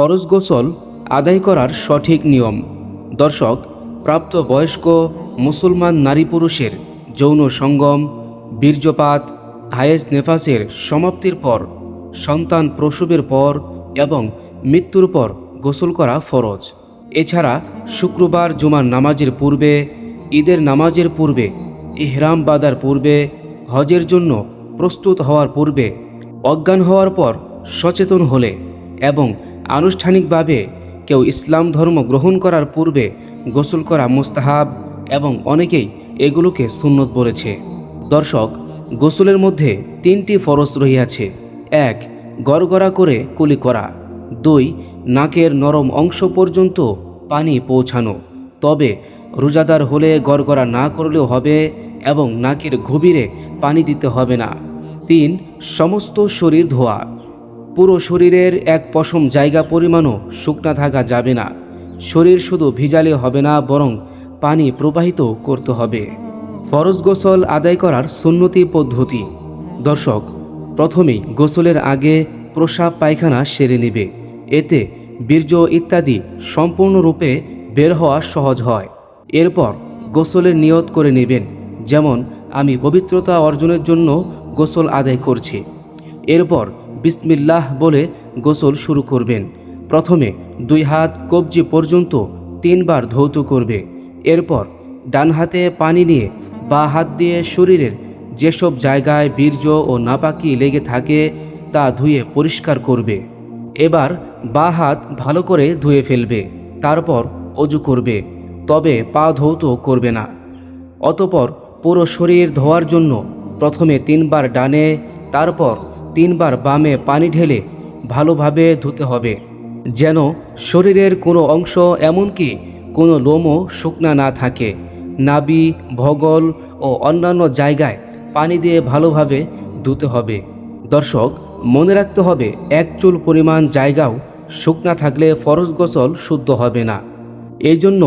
ফরজ গোসল আদায় করার সঠিক নিয়ম। দর্শক প্রাপ্ত বয়স্ক মুসলমান নারী পুরুষের যৌন সঙ্গম, বীর্যপাত, হায়েজ নেফাসের সমাপ্তির পর, সন্তান প্রসবের পর এবং মৃত্যুর পর গোসল করা ফরজ। এছাড়া শুক্রবার জুমার নামাজের পূর্বে, ঈদের নামাজের পূর্বে, ইহরাম বাদার পূর্বে, হজের জন্য প্রস্তুত হওয়ার পূর্বে অজ্ঞান হওয়ার পর সচেতন হলে এবং আনুষ্ঠানিকভাবে কেউ ইসলাম ধর্ম গ্রহণ করার পূর্বে গোসল করা মুস্তাহাব এবং অনেকেই এগুলোকে সুন্নত বলেছে। দর্শক, গোসলের মধ্যে তিনটি ফরজ রহিয়াছে। এক, গড়গড়া করে কুলি করা। দুই, নাকের নরম অংশ পর্যন্ত পানি পৌঁছানো। তবে রোজাদার হলে গড়গড়া না করলেও হবে এবং নাকের গভীরে পানি দিতে হবে না। তিন, সমস্ত শরীর ধোয়া। পুরো শরীরের এক পশম জায়গা পরিমাণও শুকনা থাকা যাবে না। শরীর শুধু ভিজালে হবে না, বরং পানি প্রবাহিত করতে হবে। ফরজ গোসল আদায় করার সুন্নতি পদ্ধতি। দর্শক, প্রথমেই গোসলের আগে প্রসাব পায়খানা সেরে নেবে। এতে বীর্য ইত্যাদি সম্পূর্ণরূপে বের হওয়া সহজ হয়। এরপর গোসলের নিয়ত করে নেবেন, যেমন, আমি পবিত্রতা অর্জনের জন্য গোসল আদায় করছি। এরপর বিসমিল্লাহ বলে গোসল শুরু করবেন। প্রথমে দুই হাত কবজি পর্যন্ত তিনবার ধৌত করবে। এরপর ডান হাতে পানি নিয়ে বা হাত দিয়ে শরীরের যেসব জায়গায় বীর্য ও নাপাকি লেগে থাকে, তা ধুয়ে পরিষ্কার করবে। এবার বা হাত ভালো করে ধুয়ে ফেলবে, তারপর অজু করবে, তবে পা ধৌত করবে না। অতপর পুরো শরীর ধোয়ার জন্য প্রথমে তিনবার ডানে, তারপর তিনবার বামে পানি ঢেলে ভালোভাবে ধুতে হবে। যেন শরীরের কোনো অংশ এমনকি কোনো লোমও শুকনা না থাকে। নাবি ভগল ও অন্যান্য জায়গায় পানি দিয়ে ভালোভাবে ধুতে হবে। দর্শক, মনে রাখতে হবে, এক চুল পরিমাণ জায়গাও শুকনা থাকলে ফরজ গোসল শুদ্ধ হবে না। এই জন্য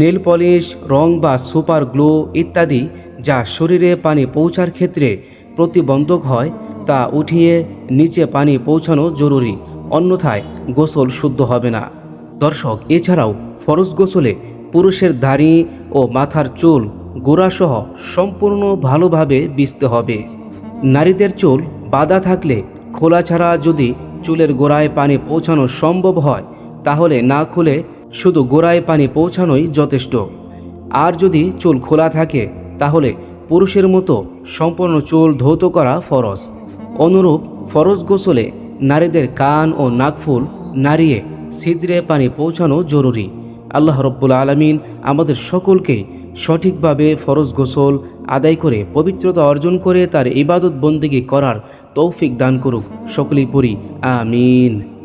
নেল পলিশ, রং বা সুপার গ্লো ইত্যাদি যা শরীরে পানি পৌঁছার ক্ষেত্রে প্রতিবন্ধক হয় তা উঠিয়ে নিচে পানি পৌঁছানো জরুরি, অন্যথায় গোসল শুদ্ধ হবে না। দর্শক, এছাড়াও ফরজ গোসলে পুরুষের দাড়ি ও মাথার চুল গোড়াসহ সম্পূর্ণ ভালোভাবে বিছতে হবে। নারীদের চুল বাঁধা থাকলে খোলা ছাড়া যদি চুলের গোড়ায় পানি পৌঁছানো সম্ভব হয়, তাহলে না খুলে শুধু গোড়ায় পানি পৌঁছানোই যথেষ্ট। আর যদি চুল খোলা থাকে, তাহলে পুরুষের মতো সম্পূর্ণ চুল ধৌত করা ফরজ। অনুরূপ ফরজ গোসলে নারীদের কান ও নাকফুল নাড়িয়ে সিদ্রে পানি পৌঁছানো জরুরি। আল্লাহ রব্বুল আলমিন আমাদের সকলকে সঠিকভাবে ফরজ গোসল আদায় করে পবিত্রতা অর্জন করে তার ইবাদত বন্দিগি করার তৌফিক দান করুক। সকলেই পড়ি, আমিন।